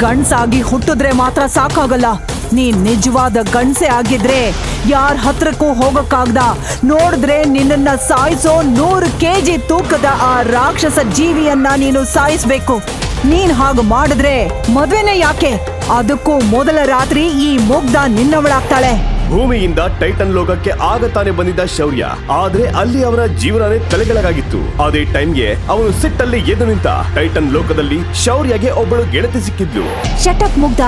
ಗಂಡ್ಸಾಗಿ ಹುಟ್ಟಿದ್ರೆ ಮಾತ್ರ ಸಾಕಾಗಲ್ಲ. ನೀನ್ ನಿಜವಾದ ಗಂಡ್ಸೆ ಆಗಿದ್ರೆ ಯಾರ್ ಹತ್ರಕ್ಕೂ ಹೋಗಕ್ಕಾಗ್ದ. ನೋಡಿದ್ರೆ ನಿನ್ನನ್ನ ಸಾಯಿಸೋ ನೂರು ಕೆಜಿ ತೂಕದ ಆ ರಾಕ್ಷಸ ಜೀವಿಯನ್ನ ನೀನು ಸಾಯಿಸ್ಬೇಕು. ನೀನ್ ಹಾಗೆ ಮಾಡಿದ್ರೆ ಮದ್ವೆನೇ ಯಾಕೆ? ಅದಕ್ಕೂ ಮೊದಲ ರಾತ್ರಿ ಈ ಮುಗ್ಧ ನಿನ್ನವಳಾಗ್ತಾಳೆ. ಭೂಮಿಯಿಂದ ಟೈಟನ್ ಲೋಕಕ್ಕೆ ಆಗ ತಾನೇ ಬಂದಿದ್ದ ಶೌರ್ಯ. ಆದ್ರೆ ಅಲ್ಲಿ ಅವರ ಜೀವನನೇ ತಲೆಗಳಾಗಿತ್ತು ಅದೇ ಟೈಮ್ಗೆ ಅವನು ಸಿಟ್ಟಲ್ಲಿ ಎದ್ದು ನಿಂತ ಟೈಟನ್ ಲೋಕದಲ್ಲಿ ಶೌರ್ಯಗೆ ಒಬ್ಬಳು ಗೆಳತಿ ಸಿಕ್ಕಿದ್ಲು. ಶಟಪ್ ಮುಗ್ಧ.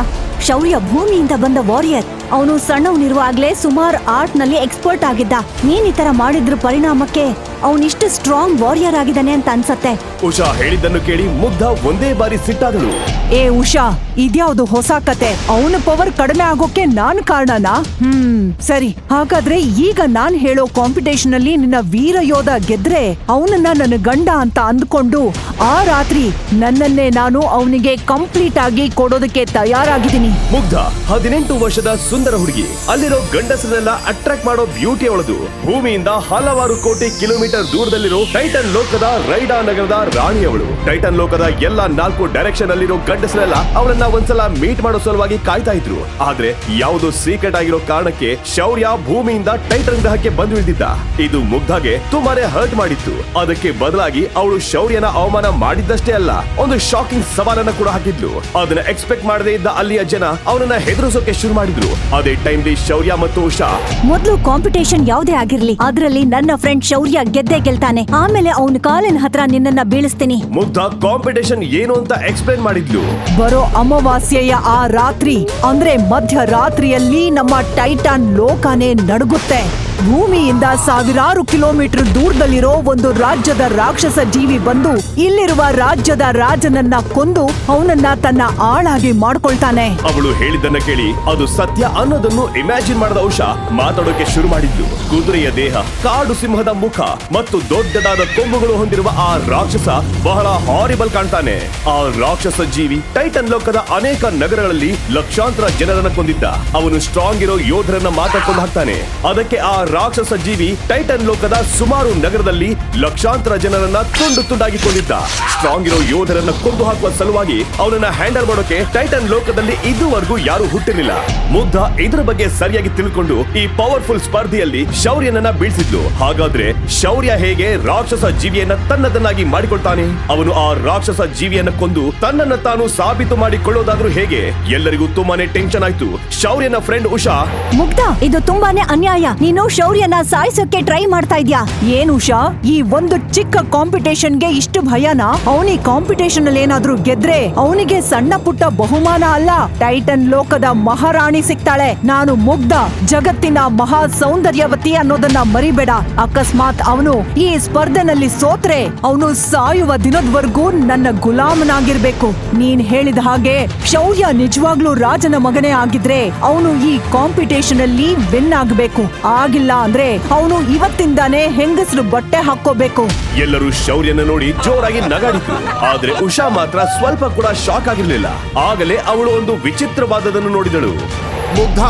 ಶೌರ್ಯ ಭೂಮಿಯಿಂದ ಬಂದ ವಾರಿಯರ್. ಅವನು ಸಣ್ಣವನಿರುವಾಗ್ಲೇ ಸುಮಾರು ಆರ್ಟ್ನಲ್ಲಿ ಎಕ್ಸ್ಪರ್ಟ್ ಆಗಿದ್ದ. ನೀನ್ ಈ ತರ ಮಾಡಿದ್ರ ಪರಿಣಾಮಕ್ಕೆ ಅವನಿಷ್ಟು ಸ್ಟ್ರಾಂಗ್ ವಾರಿಯರ್ ಆಗಿದ್ದಾನೆ ಅಂತ ಅನ್ಸತ್ತೆ. ಉಷಾ ಹೇಳಿದ್ದನ್ನು ಕೇಳಿ ಮುಗ್ಧ ಒಂದೇ ಬಾರಿ ಸಿಟ್ಟಾದಳು. ಏ ಉಷಾ ಇದ್ಯಾವುದು ಹೊಸ ಕತೆ? ಅವನ ಪವರ್ ಕಡಿಮೆ ಆಗೋಕೆ ನಾನ್ ಕಾರಣನಾ? ಹ್ಮ್. ಸರಿ. ಹಾಗಾದ್ರೆ ಈಗ ನಾನ್ ಹೇಳೋ ಕಾಂಪಿಟೇಷನ್ ಅಲ್ಲಿ ನಿನ್ನ ವೀರ ಯೋಧ ಗೆದ್ರೆ ಅವನನ್ನ ನನ್ನ ಗಂಡ ಅಂತ ಅಂದ್ಕೊಂಡು ಆ ರಾತ್ರಿ ನನ್ನನ್ನೇ ನಾನು ಅವನಿಗೆ ಕಂಪ್ಲೀಟ್ ಆಗಿ ಕೊಡೋದಕ್ಕೆ ತಯಾರಾಗಿದ್ದೀನಿ. ಮುಗ್ಧ, ಹದಿನೆಂಟು ವರ್ಷದ ಸುಂದರ ಹುಡುಗಿ. ಅಲ್ಲಿರೋ ಗಂಡಸರನ್ನೆಲ್ಲ ಅಟ್ರಾಕ್ಟ್ ಮಾಡೋ ಬ್ಯೂಟಿ ಅವಳದು. ಭೂಮಿಯಿಂದ ಹಲವಾರು ಕೋಟಿ ಕಿಲೋಮೀಟರ್ ದೂರದಲ್ಲಿರೋ ಟೈಟನ್ ಲೋಕದ ರೈಡಾ ನಗರದ ರಾಣಿ ಅವಳು. ಟೈಟನ್ ಲೋಕದ ಎಲ್ಲಾ ನಾಲ್ಕು ಡೈರೆಕ್ಷನ್ ಅಲ್ಲಿರೋ ಗಂಡಸರೆಲ್ಲ ಅವಳನ್ನ ಒಂದ್ಸಲ ಮೀಟ್ ಮಾಡೋ ಸಲುವಾಗಿ ಕಾಯ್ತಾ ಇದ್ರು. ಆದ್ರೆ ಯಾವುದು ಸೀಕ್ರೆಟ್ ಆಗಿರೋ ಕಾರಣಕ್ಕೆ ಶೌರ್ಯ ಭೂಮಿಯಿಂದ ಟೈಟನ್ ಗ್ರಹಕ್ಕೆ ಬಂದು ಇಳಿದಿದ್ದ ಇದು ಮುಗ್ಧಾಗೆ ತುಂಬಾನೇ ಹರ್ಟ್ ಮಾಡಿತ್ತು. ಅದಕ್ಕೆ ಬದಲಾಗಿ ಅವಳು ಶೌರ್ಯನ ಅವಮಾನ ಮಾಡಿದ್ದಷ್ಟೇ ಅಲ್ಲ ಒಂದು ಶಾಕಿಂಗ್ ಸವಾಲನ್ನ ಕೂಡ ಹಾಕಿದ್ಲು. ಅದನ್ನ ಎಕ್ಸ್ಪೆಕ್ಟ್ ಮಾಡದೇ ಇದ್ದ ಅಲ್ಲಿಯ ಜನ ಅವನನ್ನ ಹೆದರಿಸೋಕೆ ಶುರು ಮಾಡಿದ್ರು. ಅದೇ ಟೈಮ್ಲಿ ಶೌರ್ಯ ಮತ್ತು ಉಷಾ. ಮೊದಲು ಕಾಂಪಿಟೇಷನ್ ಯಾವುದೇ ಆಗಿರ್ಲಿ ಅದರಲ್ಲಿ ನನ್ನ ಫ್ರೆಂಡ್ ಶೌರ್ಯ ಗೆದ್ದೇ ಗೆಲ್ತಾನೆ. ಆಮೇಲೆ ಅವನ ಕಾಲಿನ ಹತ್ರ ನಿನ್ನನ್ನ ಬೀಳಿಸ್ತೀನಿ. ಮುಗ್ಧ ಕಾಂಪಿಟೇಷನ್ ಏನು ಅಂತ ಎಕ್ಸ್ಪ್ಲೇನ್ ಮಾಡಿದ್ಲು. ಬರೋ ಅಮಾವಾಸ್ಯೆಯ ಆ ರಾತ್ರಿ ಅಂದ್ರೆ ಮಧ್ಯರಾತ್ರಿಯಲ್ಲಿ ನಮ್ಮ ಟೈಟಾನ್ ಲೋಕನೇ ನಡುಗುತ್ತೆ. ಭೂಮಿಯಿಂದ ಸಾವಿರಾರು ಕಿಲೋಮೀಟರ್ ದೂರದಲ್ಲಿರೋ ಒಂದು ರಾಜ್ಯದ ರಾಕ್ಷಸ ಜೀವಿ ಬಂದು ಇಲ್ಲಿರುವ ರಾಜ್ಯದ ರಾಜನನ್ನ ಕೊಂದು ಅವನನ್ನ ತನ್ನ ಆಳಾಗಿ ಮಾಡ್ಕೊಳ್ತಾನೆ. ಅವಳು ಹೇಳಿದ್ದನ್ನ ಕೇಳಿ ಅದು ಸತ್ಯ ಅನ್ನೋದನ್ನು ಇಮ್ಯಾಜಿನ್ ಮಾಡದ ಉಷಾ ಮಾತಾಡೋಕೆ ಶುರು ಮಾಡಿದ್ಲು ಕುದುರೆಯ ದೇಹ, ಕಾಡು ಸಿಂಹದ ಮುಖ ಮತ್ತು ದೊಡ್ಡದಾದ ಕೊಂಬುಗಳು ಹೊಂದಿರುವ ಆ ರಾಕ್ಷಸ ಬಹಳ ಹಾರಿಬಲ್ ಕಾಣ್ತಾನೆ. ಆ ರಾಕ್ಷಸ ಜೀವಿ ಟೈಟನ್ ಲೋಕದ ಅನೇಕ ನಗರಗಳಲ್ಲಿ ಲಕ್ಷಾಂತರ ಜನರನ್ನ ಕೊಂದಿದ್ದ. ಅವನು ಸ್ಟ್ರಾಂಗ್ ಇರೋ ಯೋಧರನ್ನ ಮಾತಾಡ್ಕೊಂಡು ಹಾಕ್ತಾನೆ. ಅದಕ್ಕೆ ಆ ರಾಕ್ಷಸ ಜೀವಿ ಟೈಟನ್ ಲೋಕದ ಸುಮಾರು ನಗರದಲ್ಲಿ ಲಕ್ಷಾಂತರ ಜನರನ್ನ ತುಂಡು ತುಂಡಾಗಿ ಕೊಂಡಿದ್ದ ಸ್ಟ್ರಾಂಗ್ ಇರೋ ಯೋಧರನ್ನ ಕೊಂದು ಹಾಕುವ ಸಲುವಾಗಿ ಅವನನ್ನ ಹ್ಯಾಂಡಲ್ ಮಾಡೋಕೆ ಟೈಟನ್ ಲೋಕದಲ್ಲಿ ಇದುವರೆಗೂ ಯಾರು ಹುಟ್ಟಿರಲಿಲ್ಲ. ಮುಗ್ಧ ಇದರ ಬಗ್ಗೆ ಸರಿಯಾಗಿ ತಿಳ್ಕೊಂಡು ಈ ಪವರ್ಫುಲ್ ಸ್ಪರ್ಧೆಯಲ್ಲಿ ಶೌರ್ಯನನ್ನ ಬೀಳ್ಸಿದ್ಲು. ಹಾಗಾದ್ರೆ ಶೌರ್ಯ ಹೇಗೆ ರಾಕ್ಷಸ ಜೀವಿಯನ್ನ ತನ್ನದನ್ನಾಗಿ ಮಾಡಿಕೊಳ್ತಾನೆ? ಅವನು ಆ ರಾಕ್ಷಸ ಜೀವಿಯನ್ನ ಕೊಂದು ತನ್ನನ್ನ ತಾನು ಸಾಬೀತು ಮಾಡಿಕೊಳ್ಳೋದಾದ್ರೂ ಹೇಗೆ? ಎಲ್ಲರಿಗೂ ತುಂಬಾನೇ ಟೆನ್ಷನ್ ಆಯ್ತು. ಶೌರ್ಯನ ಫ್ರೆಂಡ್ ಉಷಾ ಮುಗ್ಧ ಇದು ತುಂಬಾನೇ ಅನ್ಯಾಯ. ನೀನು ಶೌರ್ಯನ ಸಾಯಿಸೋಕೆ ಟ್ರೈ ಮಾಡ್ತಾ ಇದ್ಯಾ? ಏನ್ ಉಷಾ? ಈ ಒಂದು ಚಿಕ್ಕ ಕಾಂಪಿಟೇಷನ್ಗೆ ಇಷ್ಟು ಭಯನ? ಅವನಿ ಕಾಂಪಿಟೇಷನ್ ಅಲ್ಲಿ ಏನಾದ್ರೂ ಗೆದ್ರೆ ಅವನಿಗೆ ಸಣ್ಣ ಪುಟ್ಟ ಬಹುಮಾನ ಅಲ್ಲ. ಟೈಟನ್ ಲೋಕದ ಮಹಾರಾಣಿ ಸಿಗ್ತಾಳೆ. ನಾನು ಮುಗ್ಧ. ಜಗತ್ತಿನ ಮಹಾ ಸೌಂದರ್ಯವತಿ ಅನ್ನೋದನ್ನ ಮರಿಬೇಡ. ಅಕಸ್ಮಾತ್ ಅವನು ಈ ಸ್ಪರ್ಧೆನಲ್ಲಿ ಸೋತ್ರೆ, ಅವನು ಸಾಯುವ ದಿನದವರೆಗೂ ನನ್ನ ಗುಲಾಮನಾಗಿರ್ಬೇಕು. ನೀನ್ ಹೇಳಿದ ಹಾಗೆ, ಶೌರ್ಯ ನಿಜವಾಗ್ಲೂ ರಾಜನ ಮಗನೇ ಆಗಿದ್ರೆ, ಅವನು ಈ ಕಾಂಪಿಟೇಷನ್ ಅಲ್ಲಿ ವಿನ್ ಆಗ್ಬೇಕು. ಆಗಿಲ್ಲ ಅಂದ್ರೆ ಅವನು ಇವತ್ತಿಂದಾನೇ ಹೆಂಗಸರು ಬಟ್ಟೆ ಹಾಕೋಬೇಕು ಎಲ್ಲರೂ ಶೌರ್ಯನ ನೋಡಿ ಜೋರಾಗಿ ನಗಾಡಿದ್ರು. ಆದ್ರೆ ಉಷಾ ಮಾತ್ರ ಸ್ವಲ್ಪ ಕೂಡ ಶಾಕ್ ಆಗಿರ್ಲಿಲ್ಲ. ಆಗಲೇ ಅವಳು ಒಂದು ವಿಚಿತ್ರವಾದದನ್ನು ನೋಡಿದಳು. ಮುಗ್ಧ.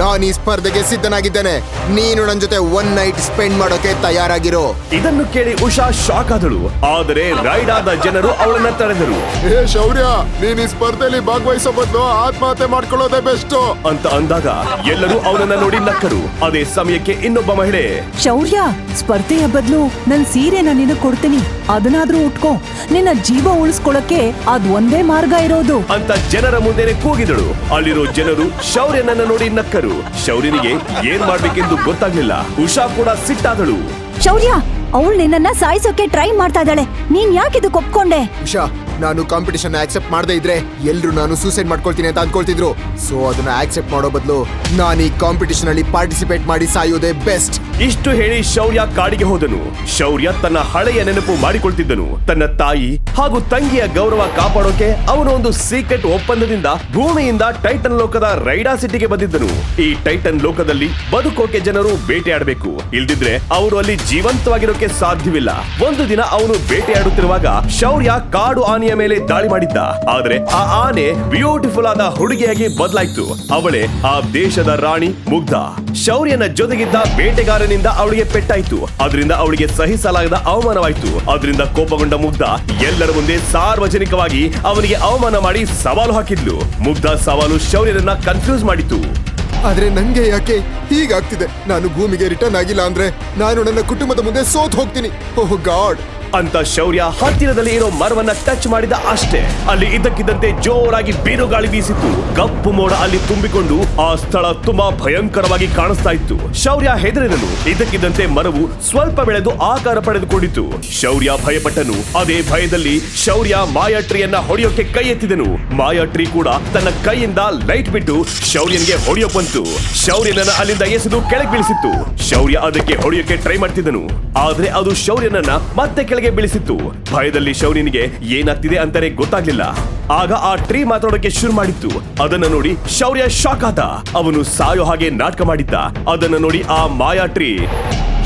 ನಾನು ಈ ಸ್ಪರ್ಧೆಗೆ ಸಿದ್ಧನಾಗಿದ್ದೇನೆ. ನೀನು ನನ್ನ ಜೊತೆ ಒನ್ ನೈಟ್ ಸ್ಪೆಂಡ್ ಮಾಡೋಕೆ ತಯಾರಾಗಿರೋ. ಇದನ್ನು ಕೇಳಿ ಉಷಾ ಶಾಕ್ ಆದಳು. ಆದರೆ ರೈಡ್ ಆದ ಜನರು ಅವಳನ್ನ ತಡೆದರು. ಏ ಶೌರ್ಯ ನೀನ್ ಈ ಸ್ಪರ್ಧೆಯಲ್ಲಿ ಭಾಗವಹಿಸೋ ಬದಲು ಆತ್ಮಹತ್ಯೆ ಮಾಡ್ಕೊಳ್ಳೋದೇ ಬೆಸ್ಟ್ ಅಂತ ಅಂದಾಗ ಎಲ್ಲರೂ ಅವನನ್ನ ನೋಡಿ ನಕ್ಕರು. ಅದೇ ಸಮಯಕ್ಕೆ ಇನ್ನೊಬ್ಬ ಮಹಿಳೆ. ಶೌರ್ಯ ಸ್ಪರ್ಧೆಯ ಬದಲು ನನ್ ಸೀರೆನ ನಿನಗ್ ಕೊಡ್ತೀನಿ. ಅದನ್ನಾದ್ರೂ ಉಟ್ಕೋ. ನಿನ್ನ ಜೀವ ಉಳಿಸ್ಕೊಳಕ್ಕೆ ಅದ್ ಒಂದೇ ಮಾರ್ಗ ಇರೋದು. ಅಂತ ಜನರ ಮುಂದೆನೆ ಕೂಗಿದಳು. ಅಲ್ಲಿರೋ ಜನರು ಶೌರ್ಯನನ್ನ ನೋಡಿ ನಕ್ಕರು. ಶೌರ್ಯನಿಗೆ ಏನ್ ಮಾಡ್ಬೇಕೆಂದು ಗೊತ್ತಾಗ್ಲಿಲ್ಲ. ಉಷಾ ಕೂಡ ಸಿಟ್ಟಾದಳು. ಶೌರ್ಯ ಅವಳು ನಿನ್ನನ್ನ ಸಾಯಿಸೋಕೆ ಟ್ರೈ ಮಾಡ್ತಾ ಇದ್ದಾಳೆ. ನೀನ್ ಯಾಕೆ ಇದಕ್ಕೆ ಒಪ್ಕೊಂಡೆ ಉಷಾ ನಾನು ಕಾಂಪಿಟೇಷನ್ ಆಕ್ಸೆಪ್ಟ್ ಮಾಡದೇ ಇದ್ರೆ ಎಲ್ಲರೂ ನಾನು ಸೂಸೈಡ್ ಮಾಡ್ಕೊಳ್ತೀನಿ ಅಂತ ಅನ್ಕೊಳ್ತಿದ್ರು. ಸೊ ಅದನ್ನ ಆಕ್ಸೆಪ್ಟ್ ಮಾಡೋ ಬದಲು ನಾನು ಈ ಕಾಂಪಿಟೇಷನ್ ಅಲ್ಲಿ ಪಾರ್ಟಿಸಿಪೇಟ್ ಮಾಡಿ ಸಾಯೋದೇ ಬೆಸ್ಟ್ ಇಷ್ಟು ಹೇಳಿ ಶೌರ್ಯ ಕಾಡಿಗೆ ಹೋದನು. ಶೌರ್ಯ ತನ್ನ ಹಳೆಯ ನೆನಪು ಮಾಡಿಕೊಳ್ತಿದ್ದನು. ತನ್ನ ತಾಯಿ ಹಾಗೂ ತಂಗಿಯ ಗೌರವ ಕಾಪಾಡೋಕೆ ಅವನು ಒಂದು ಸೀಕ್ರೆಟ್ ಒಪ್ಪಂದದಿಂದ ಭೂಮಿಯಿಂದ ಟೈಟನ್ ಲೋಕದ ರೈಡಾ ಸಿಟಿಗೆ ಬಂದಿದ್ದನು. ಈ ಟೈಟನ್ ಲೋಕದಲ್ಲಿ ಬದುಕೋಕೆ ಜನರು ಬೇಟೆಯಾಡಬೇಕು ಇಲ್ದಿದ್ರೆ ಅವರು ಅಲ್ಲಿ ಜೀವಂತವಾಗಿರೋಕೆ ಸಾಧ್ಯವಿಲ್ಲ. ಒಂದು ದಿನ ಅವನು ಬೇಟೆಯಾಡುತ್ತಿರುವಾಗ ಶೌರ್ಯ ಕಾಡು ಆನೆಯ ಮೇಲೆ ದಾಳಿ ಮಾಡಿದ್ದ. ಆದ್ರೆ ಆ ಆನೆ ಬ್ಯೂಟಿಫುಲ್ ಆದ ಹುಡುಗಿಯಾಗಿ ಬದಲಾಯ್ತು. ಅವಳೇ ಆ ದೇಶದ ರಾಣಿ ಮುಗ್ಧ. ಶೌರ್ಯನ ಜೊತೆಗಿದ್ದ ಬೇಟೆಗಾರನಿಂದ ಅವಳಿಗೆ ಪೆಟ್ಟಾಯ್ತು. ಅದರಿಂದ ಅವಳಿಗೆ ಸಹಿಸಲಾಗದ ಅವಮಾನವಾಯ್ತು. ಅದರಿಂದ ಕೋಪಗೊಂಡ ಮುಗ್ಧ ಎಲ್ಲರ ಮುಂದೆ ಸಾರ್ವಜನಿಕವಾಗಿ ಅವನಿಗೆ ಅವಮಾನ ಮಾಡಿ ಸವಾಲು ಹಾಕಿದ್ಲು. ಮುಗ್ಧ ಸವಾಲು ಶೌರ್ಯನನ್ನ ಕನ್ಫ್ಯೂಸ್ ಮಾಡಿತು. ಆದ್ರೆ ನಂಗೆ ಯಾಕೆ ಹೀಗಾಗ್ತಿದೆ? ನಾನು ಭೂಮಿಗೆ ರಿಟರ್ನ್ ಆಗಿಲ್ಲ ಅಂದ್ರೆ ನಾನು ನನ್ನ ಕುಟುಂಬದ ಮುಂದೆ ಸೋತ್ ಹೋಗ್ತೀನಿ. Oh god. ಅಂತ ಶೌರ್ಯ ಹತ್ತಿರದಲ್ಲಿ ಇರೋ ಮರವನ್ನ ಟಚ್ ಮಾಡಿದ ಅಷ್ಟೇ. ಅಲ್ಲಿ ಇದ್ದಕ್ಕಿದ್ದಂತೆ ಜೋರಾಗಿ ಬೀರುಗಾಳಿ ಬೀಸಿತ್ತು. ಕಪ್ಪು ಮೋಡ ಅಲ್ಲಿ ತುಂಬಿಕೊಂಡು ಆ ಸ್ಥಳ ತುಂಬಾ ಭಯಂಕರವಾಗಿ ಕಾಣಿಸ್ತಾ ಇತ್ತು. ಶೌರ್ಯ ಹೆದರಿದನು. ಇದ್ದಕ್ಕಿದ್ದಂತೆ ಮರವು ಸ್ವಲ್ಪ ಬೆಳೆದು ಆಕಾರ ಪಡೆದುಕೊಂಡಿತು ಶೌರ್ಯ ಭಯಪಟ್ಟನು. ಅದೇ ಭಯದಲ್ಲಿ ಶೌರ್ಯ ಮಾಯಾಟ್ರಿಯನ್ನ ಹೊಡೆಯೋಕೆ ಕೈ ಎತ್ತಿದನು. ಮಾಯಾಟ್ರಿ ಕೂಡ ತನ್ನ ಕೈಯಿಂದ ಲೈಟ್ ಬಿಟ್ಟು ಶೌರ್ಯನ್ಗೆ ಹೊಡೆಯೋ ಬಂತು. ಶೌರ್ಯನನ್ನ ಅಲ್ಲಿಂದ ಎಸೆದು ಕೆಳಗೆ ಬೀಳಿಸಿತ್ತು. ಶೌರ್ಯ ಅದಕ್ಕೆ ಹೊಡೆಯೋಕೆ ಟ್ರೈ ಮಾಡ್ತಿದ್ದನು. ಆದ್ರೆ ಅದು ಶೌರ್ಯನನ್ನ ಮತ್ತೆ ಕೆಳಗೆ ಬೀಳಿಸಿತ್ತು. ಭಯದಲ್ಲಿ ಶೌರ್ಯನಿಗೆ ಏನಾಗ್ತಿದೆ ಅಂತಾರೆ ಗೊತ್ತಾಗ್ಲಿಲ್ಲ. ಆಗ ಆ ಟ್ರೀ ಮಾತಾಡೋಕೆ ಶುರು ಮಾಡಿತ್ತು. ಅದನ್ನ ನೋಡಿ ಶೌರ್ಯ ಶಾಕ್ ಆದ. ಅವನು ಸಾಯೋ ಹಾಗೆ ನಾಟಕ ಮಾಡಿದ್ದ. ಅದನ್ನ ನೋಡಿ ಆ ಮಾಯಾ ಟ್ರೀ.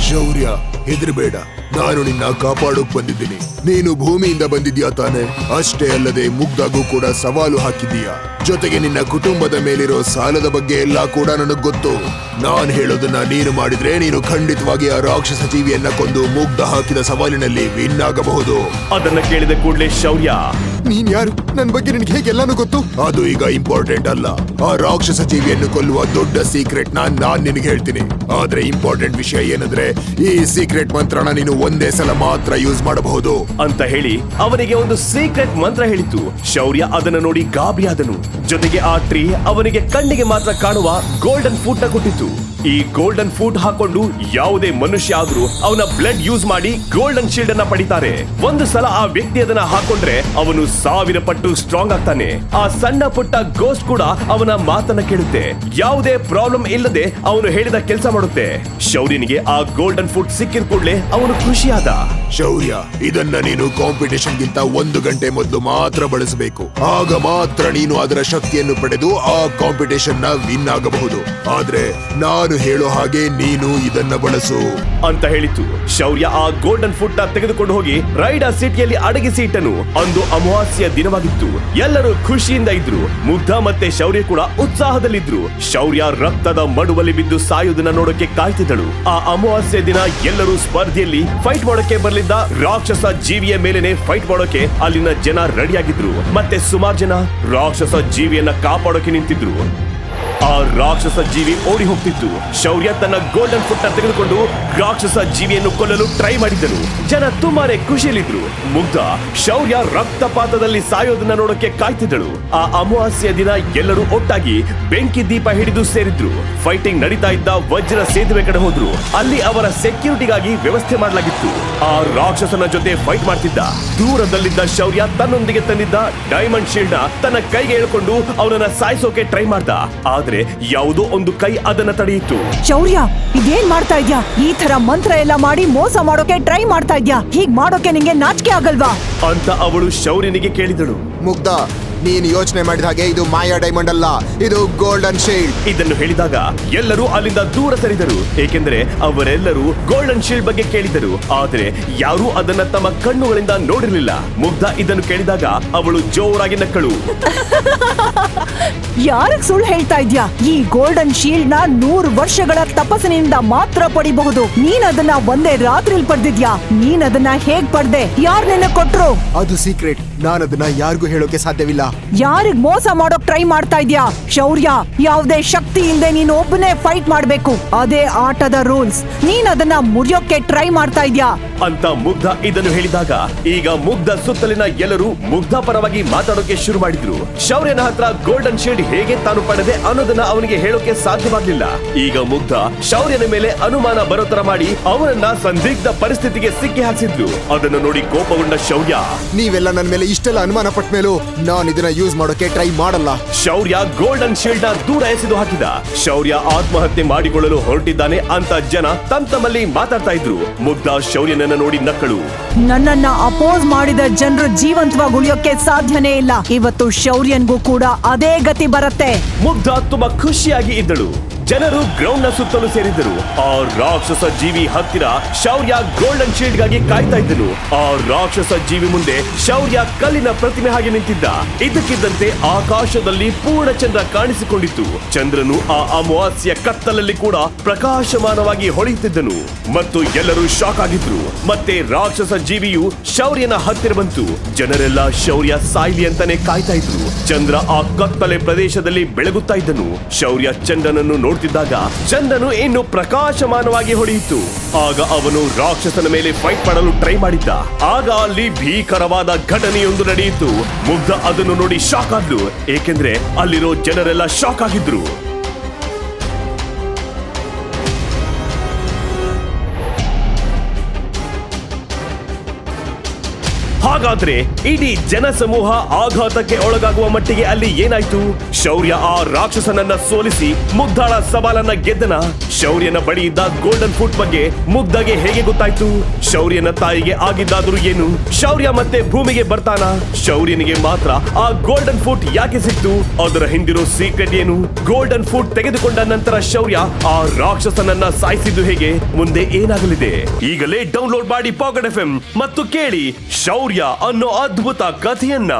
ಶೌರ್ಯ, ಹೆದರಬೇಡ. ನಾನು ನಿನ್ನ ಕಾಪಾಡೋಕ್ ಬಂದಿದ್ದೀನಿ. ನೀನು ಭೂಮಿಯಿಂದ ಬಂದಿದ್ಯಾ ತಾನೆ? ಅಷ್ಟೇ ಅಲ್ಲದೆ ಮುಗ್ಧಾಗೂ ಕೂಡ ಸವಾಲು ಹಾಕಿದ್ದೀಯಾ? ಜೊತೆಗೆ ನಿನ್ನ ಕುಟುಂಬದ ಮೇಲಿರೋ ಸಾಲದ ಬಗ್ಗೆ ಎಲ್ಲ ಕೂಡ ನನಗ್ ಗೊತ್ತು. ನಾನ್ ಹೇಳೋದನ್ನ ನೀನು ಮಾಡಿದ್ರೆ ನೀನು ಖಂಡಿತವಾಗಿ ಆ ರಾಕ್ಷಸ ಜೀವಿಯನ್ನ ಕೊಂದು ಮುಗ್ಧ ಹಾಕಿದ ಸವಾಲಿನಲ್ಲಿ ವಿನ್ ಆಗಬಹುದು. ಅದನ್ನ ಕೇಳಿದ ಕೂಡಲೇ ಶೌರ್ಯ ನೀನ್ ಯಾರು ನನ್ ಬಗ್ಗೆ ನಿನ್ಗೆ ಹೇಗೆಲ್ಲಾನು ಗೊತ್ತು? ಅದು ಈಗ ಇಂಪಾರ್ಟೆಂಟ್ ಅಲ್ಲ. ಆ ರಾಕ್ಷಸ ಜೀವಿಯನ್ನು ಕೊಲ್ಲುವ ದೊಡ್ಡ ಸೀಕ್ರೆಟ್ ನಾನ್ ನಾನ್ ನಿನಗೆ ಹೇಳ್ತೀನಿ. ಆದ್ರೆ ಇಂಪಾರ್ಟೆಂಟ್ ವಿಷಯ ಏನಂದ್ರೆ ಈ ಸೀಕ್ರೆಟ್ ಮಂತ್ರನ ನೀನು ಒಂದೇ ಸಲ ಮಾತ್ರ ಯೂಸ್ ಮಾಡಬಹುದು. ಅಂತ ಹೇಳಿ ಅವನಿಗೆ ಒಂದು ಸೀಕ್ರೆಟ್ ಮಂತ್ರ ಹೇಳಿತು. ಶೌರ್ಯ ಅದನ್ನ ನೋಡಿ ಗಾಬರಿಯಾದನು. ಜೊತೆಗೆ ಆ ಟ್ರೀ ಅವನಿಗೆ ಕಣ್ಣಿಗೆ ಮಾತ್ರ ಕಾಣುವ ಗೋಲ್ಡನ್ ಫುಡ್ನ ಕೊಟ್ಟಿತ್ತು ಈ ಗೋಲ್ಡನ್ ಫುಡ್ ಹಾಕೊಂಡು ಯಾವುದೇ ಮನುಷ್ಯ ಆದ್ರೂ ಅವನ ಬ್ಲಡ್ ಯೂಸ್ ಮಾಡಿ ಗೋಲ್ಡನ್ ಶೀಲ್ಡ್ ಅನ್ನ ಪಡಿತಾರೆ. ಒಂದು ಸಲ ಆ ವ್ಯಕ್ತಿ ಅದನ್ನ ಹಾಕೊಂಡ್ರೆ ಅವನು ಸಾವಿರ ಪಟ್ಟು ಸ್ಟ್ರಾಂಗ್ ಆಗ್ತಾನೆ. ಆ ಸಣ್ಣ ಪುಟ್ಟ ಗೋಸ್ಟ್ ಕೂಡ ಅವನ ಮಾತನ್ನ ಕೇಳುತ್ತೆ. ಯಾವುದೇ ಪ್ರಾಬ್ಲಮ್ ಇಲ್ಲದೆ ಅವನು ಹೇಳಿದ ಕೆಲಸ ಮಾಡುತ್ತೆ. ಶೌರಿನಿಗೆ ಆ ಗೋಲ್ಡನ್ ಫುಡ್ ಸಿಕ್ಕಿದ ಕೂಡಲೇ ಅವನು ಖುಷಿಯಾದ. ಶೌರ್ಯ, ಇದನ್ನ ನೀನು ಕಾಂಪಿಟೇಷನ್ ಗಿಂತ ಒಂದು ಗಂಟೆ ಮೊದಲು ಮಾತ್ರ ಬಳಸಬೇಕು. ಆಗ ಮಾತ್ರ ನೀನು ಅದರ ಶಕ್ತಿಯನ್ನು ಪಡೆದು ಆ ಕಾಂಪಿಟೇಷನ್ನ ವಿನ್ ಆಗಬಹುದು. ಆದ್ರೆ ನಾನು ಹೇಳೋ ಹಾಗೆ ನೀನು ಇದನ್ನ ಬಳಸು. ಅಂತ ಹೇಳಿತು. ಶೌರ್ಯ ಆ ಗೋಲ್ಡನ್ ಫುಡ್ನ ತೆಗೆದುಕೊಂಡು ಹೋಗಿ ರೈಡರ್ ಸಿಟಿಯಲ್ಲಿ ಅಡಗಿಸಿ ಇಟ್ಟನು. ಅಂದು ಅಮಾವಾಸ್ಯ ದಿನವಾಗಿತ್ತು. ಎಲ್ಲರೂ ಖುಷಿಯಿಂದ ಇದ್ರು. ಮುಗ್ಧ ಮತ್ತೆ ಶೌರ್ಯ ಕೂಡ ಉತ್ಸಾಹದಲ್ಲಿದ್ರು. ಶೌರ್ಯ ರಕ್ತದ ಮಡುವಲ್ಲಿ ಬಿದ್ದು ಸಾಯುವುದನ್ನ ನೋಡೋಕೆ ಕಾಯ್ತಿದ್ದಳು. ಆ ಅಮಾವಾಸ್ಯ ದಿನ ಎಲ್ಲರೂ ಸ್ಪರ್ಧೆಯಲ್ಲಿ ಫೈಟ್ ಮಾಡೋಕೆ ಬರ್ಲಿದ್ದ ರಾಕ್ಷಸ ಜೀವಿಯ ಮೇಲೆನೆ ಫೈಟ್ ಮಾಡೋಕೆ ಅಲ್ಲಿನ ಜನ ರೆಡಿಯಾಗಿದ್ರು ಮತ್ತೆ ಸುಮಾರು ಜನ ರಾಕ್ಷಸ ಜೀವಿಯನ್ನ ಕಾಪಾಡೋಕೆ ನಿಂತಿದ್ರು. ಆ ರಾಕ್ಷಸ ಜೀವಿ ಓಡಿ ಹೋಗ್ತಿತ್ತು. ಶೌರ್ಯ ತನ್ನ ಗೋಲ್ಡನ್ ಫುಟ್ ತೆಗೆದುಕೊಂಡು ರಾಕ್ಷಸ ಜೀವಿಯನ್ನು ಕೊಲ್ಲಲು ಟ್ರೈ ಮಾಡಿದ್ದರು ಜನ ತುಂಬಾನೇ ಖುಷಿಯಲ್ಲಿದ್ರು. ಮುಗ್ಧ ಶೌರ್ಯ ರಕ್ತಪಾತದಲ್ಲಿ ಸಾಯೋದನ್ನ ನೋಡೋಕೆ ಕಾಯ್ತಿದ್ದಳು. ಆ ಅಮಾವಾಸ್ಯ ದಿನ ಎಲ್ಲರೂ ಒಟ್ಟಾಗಿ ಬೆಂಕಿ ದೀಪ ಹಿಡಿದು ಸೇರಿದ್ರು. ಫೈಟಿಂಗ್ ನಡೀತಾ ಇದ್ದ ವಜ್ರ ಸೇತುವೆ ಕಡೆ ಹೋದ್ರು. ಅಲ್ಲಿ ಅವರ ಸೆಕ್ಯೂರಿಟಿಗಾಗಿ ವ್ಯವಸ್ಥೆ ಮಾಡಲಾಗಿತ್ತು. ಆ ರಾಕ್ಷಸನ ಜೊತೆ ಫೈಟ್ ಮಾಡ್ತಿದ್ದ. ದೂರದಲ್ಲಿದ್ದ ಶೌರ್ಯ ತನ್ನೊಂದಿಗೆ ತಂದಿದ್ದ ಡೈಮಂಡ್ ಶೀಲ್ಡ್ ತನ್ನ ಕೈಗೆ ಎಳ್ಕೊಂಡು ಅವನನ್ನ ಸಾಯಿಸೋಕೆ ಟ್ರೈ ಮಾಡ್ದ. ಯಾವುದೋ ಒಂದು ಕೈ ಅದನ್ನ ತಡೆಯಿತು. ಶೌರ್ಯ ಇದೇನ್ ಮಾಡ್ತಾ ಇದ್ಯಾ? ಈ ತರ ಮಂತ್ರ ಎಲ್ಲ ಮಾಡಿ ಮೋಸ ಮಾಡೋಕೆ ಟ್ರೈ ಮಾಡ್ತಾ ಇದ್ಯಾ? ಹೀಗ್ ಮಾಡೋಕೆ ನಿಂಗೆ ನಾಚಿಕೆ ಆಗಲ್ವಾ? ಅಂತ ಅವಳು ಶೌರ್ಯನಿಗೆ ಕೇಳಿದಳು. ಮುಗ್ಧ ನೀನ್ ಯೋಚನೆ ಮಾಡಿದ ಹಾಗೆ ಇದು ಮಾಯಾ ಡೈಮಂಡ್ ಅಲ್ಲ ಇದು ಗೋಲ್ಡನ್ ಶೀಲ್ಡ್ ಇದನ್ನು ಹೇಳಿದಾಗ ಎಲ್ಲರೂ ಅಲ್ಲಿಂದ ದೂರ ಸರಿದರು ಏಕೆಂದರೆ ಅವರೆಲ್ಲರೂ ಗೋಲ್ಡನ್ ಶೀಲ್ಡ್ ಬಗ್ಗೆ ಕೇಳಿದರು ಆದರೆ ಯಾರೂ ಅದನ್ನ ತಮ್ಮ ಕಣ್ಣುಗಳಿಂದ ನೋಡಿರಲಿಲ್ಲ. ಮುಗ್ಧ ಇದನ್ನು ಕೇಳಿದಾಗ ಅವಳು ಜೋರಾಗಿ ನಕ್ಕಳು. ಯಾರಕ್ ಸುಳ್ಳು ಹೇಳ್ತಾ ಇದ್ಯಾ? ಈ ಗೋಲ್ಡನ್ ಶೀಲ್ಡ್ನ ನೂರು ವರ್ಷಗಳ ತಪಸ್ಸಿನಿಂದ ಮಾತ್ರ ಪಡಿಬಹುದು. ನೀನ್ ಅದನ್ನ ಒಂದೇ ರಾತ್ರಿಲ್ ಪಡೆದಿದ್ಯಾ? ನೀನ್ ಅದನ್ನ ಹೇಗ್ ಪಡ್ದೆ? ಯಾರ್ ನಿನ್ನ ಕೊಟ್ರು? ಅದು ಸೀಕ್ರೆಟ್ ನಾನು ಅದನ್ನ ಯಾರಿಗೂ ಹೇಳೋಕೆ ಸಾಧ್ಯವಿಲ್ಲ. ಯಾರಿಗ್ ಮೋಸ ಮಾಡೋಕ್ ಟ್ರೈ ಮಾಡ್ತಾ ಇದ್ಯಾ? ಶೌರ್ಯ ಯಾವ್ದೇ ಶಕ್ತಿ ಇಲ್ಲದೆ ನೀನ್ ಒಬ್ಬನೇ ಫೈಟ್ ಮಾಡ್ಬೇಕು. ಅದೇ ಆಟದ ರೂಲ್ಸ್ ನೀನ್ ಅದನ್ನ ಮುರಿಯೋಕೆ ಟ್ರೈ ಮಾಡ್ತಾ ಇದ್ಯಾ? ಅಂತ ಮುಗ್ಧ ಇದನ್ನು ಹೇಳಿದಾಗ ಈಗ ಮುಗ್ಧ ಸುತ್ತಲಿನ ಎಲ್ಲರೂ ಮುಗ್ಧ ಪರವಾಗಿ ಮಾತಾಡೋಕೆ ಶುರು ಮಾಡಿದ್ರು. ಶೌರ್ಯನ ಹತ್ರ ಗೋಲ್ಡನ್ ಶೀಲ್ಡ್ ಹೇಗೆ ತಾನು ಪಡೆದೆ ಅನ್ನೋದನ್ನ ಅವನಿಗೆ ಹೇಳೋಕೆ ಸಾಧ್ಯವಾಗ್ಲಿಲ್ಲ. ಈಗ ಮುಗ್ಧ ಶೌರ್ಯನ ಮೇಲೆ ಅನುಮಾನ ಬರೋ ತರ ಮಾಡಿ ಅವನನ್ನ ಸಂದಿಗ್ಧ ಪರಿಸ್ಥಿತಿಗೆ ಸಿಕ್ಕಿ ಹಾಕಿದ್ರು ಅದನ್ನು ನೋಡಿ ಕೋಪಗೊಂಡ ಶೌರ್ಯ ನೀವೆಲ್ಲ ನನ್ನ ಮೇಲೆ ಇಷ್ಟೆಲ್ಲ ಅನುಮಾನ ಪಟ್ಟ ಮೇಲೂ ನಾನು ಇದನ್ನ ಯೂಸ್ ಮಾಡೋಕೆ ಟ್ರೈ ಮಾಡಲ್ಲ. ಶೌರ್ಯ ಗೋಲ್ಡನ್ ಶೀಲ್ಡ್ನ ದೂರ ಎಸೆದು ಹಾಕಿದ. ಶೌರ್ಯ ಆತ್ಮಹತ್ಯೆ ಮಾಡಿಕೊಳ್ಳಲು ಹೊರಟಿದ್ದಾನೆ ಅಂತ ಜನ ತಮ್ಮ ತಮ್ಮಲ್ಲಿ ಮಾತಾಡ್ತಾ ಇದ್ರು. ಮುಗ್ಧ ಶೌರ್ಯನನ್ನ ನೋಡಿ ನಕ್ಕಳು. ನನ್ನನ್ನ ಅಪೋಸ್ ಮಾಡಿದ ಜನರು ಜೀವಂತವಾಗಿ ಉಳಿಯೋಕೆ ಸಾಧ್ಯನೇ ಇಲ್ಲ. ಇವತ್ತು ಶೌರ್ಯನ್ಗೂ ಕೂಡ ಅದೇ ಗತಿ ಬರುತ್ತೆ. ಮುಗ್ಧ ತುಂಬಾ ಖುಷಿಯಾಗಿ ಇದ್ದಳು. ಜನರು ಗ್ರೌಂಡ್ನ ಸುತ್ತಲೂ ಸೇರಿದ್ದರು. ಆ ರಾಕ್ಷಸ ಜೀವಿ ಹತ್ತಿರ ಶೌರ್ಯ ಗೋಲ್ಡನ್ ಶೀಲ್ಡ್ಗಾಗಿ ಕಾಯ್ತಾ ಇದ್ದನು. ಆ ರಾಕ್ಷಸ ಜೀವಿ ಮುಂದೆ ಶೌರ್ಯ ಕಲ್ಲಿನ ಪ್ರತಿಮೆ ಹಾಗೆ ನಿಂತಿದ್ದ. ಇದಕ್ಕಿದ್ದಂತೆ ಆಕಾಶದಲ್ಲಿ ಪೂರ್ಣ ಚಂದ್ರ ಕಾಣಿಸಿಕೊಂಡಿತ್ತು. ಚಂದ್ರನು ಆ ಅಮಾವಾಸ್ಯ ಕತ್ತಲಲ್ಲಿ ಕೂಡ ಪ್ರಕಾಶಮಾನವಾಗಿ ಹೊಳೆಯುತ್ತಿದ್ದನು. ಮತ್ತು ಎಲ್ಲರೂ ಶಾಕ್ ಆಗಿದ್ರು. ಮತ್ತೆ ರಾಕ್ಷಸ ಜೀವಿಯು ಶೌರ್ಯನ ಹತ್ತಿರ ಬಂತು. ಜನರೆಲ್ಲ ಶೌರ್ಯ ಸಾಯ್ಲಿ ಅಂತಾನೆ ಕಾಯ್ತಾ ಇದ್ರು. ಚಂದ್ರ ಆ ಕತ್ತಲೆ ಪ್ರದೇಶದಲ್ಲಿ ಬೆಳಗುತ್ತಾ ಇದ್ದನು. ಶೌರ್ಯ ಚಂದ್ರನನ್ನು ನೋಡ್ತಿದ್ದಾಗ ಚಂದನು ಇನ್ನು ಪ್ರಕಾಶಮಾನವಾಗಿ ಹೊಡೆಯಿತು. ಆಗ ಅವನು ರಾಕ್ಷಸನ ಮೇಲೆ ಫೈಟ್ ಮಾಡಲು ಟ್ರೈ ಮಾಡಿದ್ದ. ಆಗ ಅಲ್ಲಿ ಭೀಕರವಾದ ಘಟನೆಯೊಂದು ನಡೆಯಿತು. ಮುಗ್ಧ ಅದನ್ನು ನೋಡಿ ಶಾಕ್ ಆದ್ಲು. ಏಕೆಂದ್ರೆ ಅಲ್ಲಿರೋ ಜನರೆಲ್ಲ ಶಾಕ್ ಆಗಿದ್ರು. ಹಾಗಾದ್ರೆ ಇಡೀ ಜನಸಮೂಹ ಆಘಾತಕ್ಕೆ ಒಳಗಾಗುವ ಮಟ್ಟಿಗೆ ಅಲ್ಲಿ ಏನಾಯ್ತು? ಶೌರ್ಯ ಆ ರಾಕ್ಷಸನನ್ನ ಸೋಲಿಸಿ ಮುಗ್ಧಾಳ ಸವಾಲನ್ನ ಗೆದ್ದನ ಶೌರ್ಯನ ಬಳಿ ಇದ್ದ ಗೋಲ್ಡನ್ ಫುಟ್ ಬಗ್ಗೆ ಮುಗ್ಧಗೆ ಹೇಗೆ ಗೊತ್ತಾಯ್ತು? ಶೌರ್ಯನ ತಾಯಿಗೆ ಆಗಿದ್ದಾದ್ರೂ ಏನು? ಶೌರ್ಯ ಮತ್ತೆ ಭೂಮಿಗೆ ಬರ್ತಾನ? ಶೌರ್ಯನಿಗೆ ಮಾತ್ರ ಆ ಗೋಲ್ಡನ್ ಫುಟ್ ಯಾಕೆ ಸಿಕ್ತು? ಅದರ ಹಿಂದಿರೋ ಸೀಕ್ರೆಟ್ ಏನು? ಗೋಲ್ಡನ್ ಫುಟ್ ತೆಗೆದುಕೊಂಡ ನಂತರ ಶೌರ್ಯ ಆ ರಾಕ್ಷಸನನ್ನ ಸಾಯಿಸಿದ್ದು ಹೇಗೆ? ಮುಂದೆ ಏನಾಗಲಿದೆ? ಈಗಲೇ ಡೌನ್ಲೋಡ್ ಮಾಡಿ ಪಾಕೆಟ್ ಎಫ್ ಮತ್ತು ಕೇಳಿ ಶೌರ್ಯ ಅನ್ನೋ ಅದ್ಭುತ ಕಥೆಯನ್ನ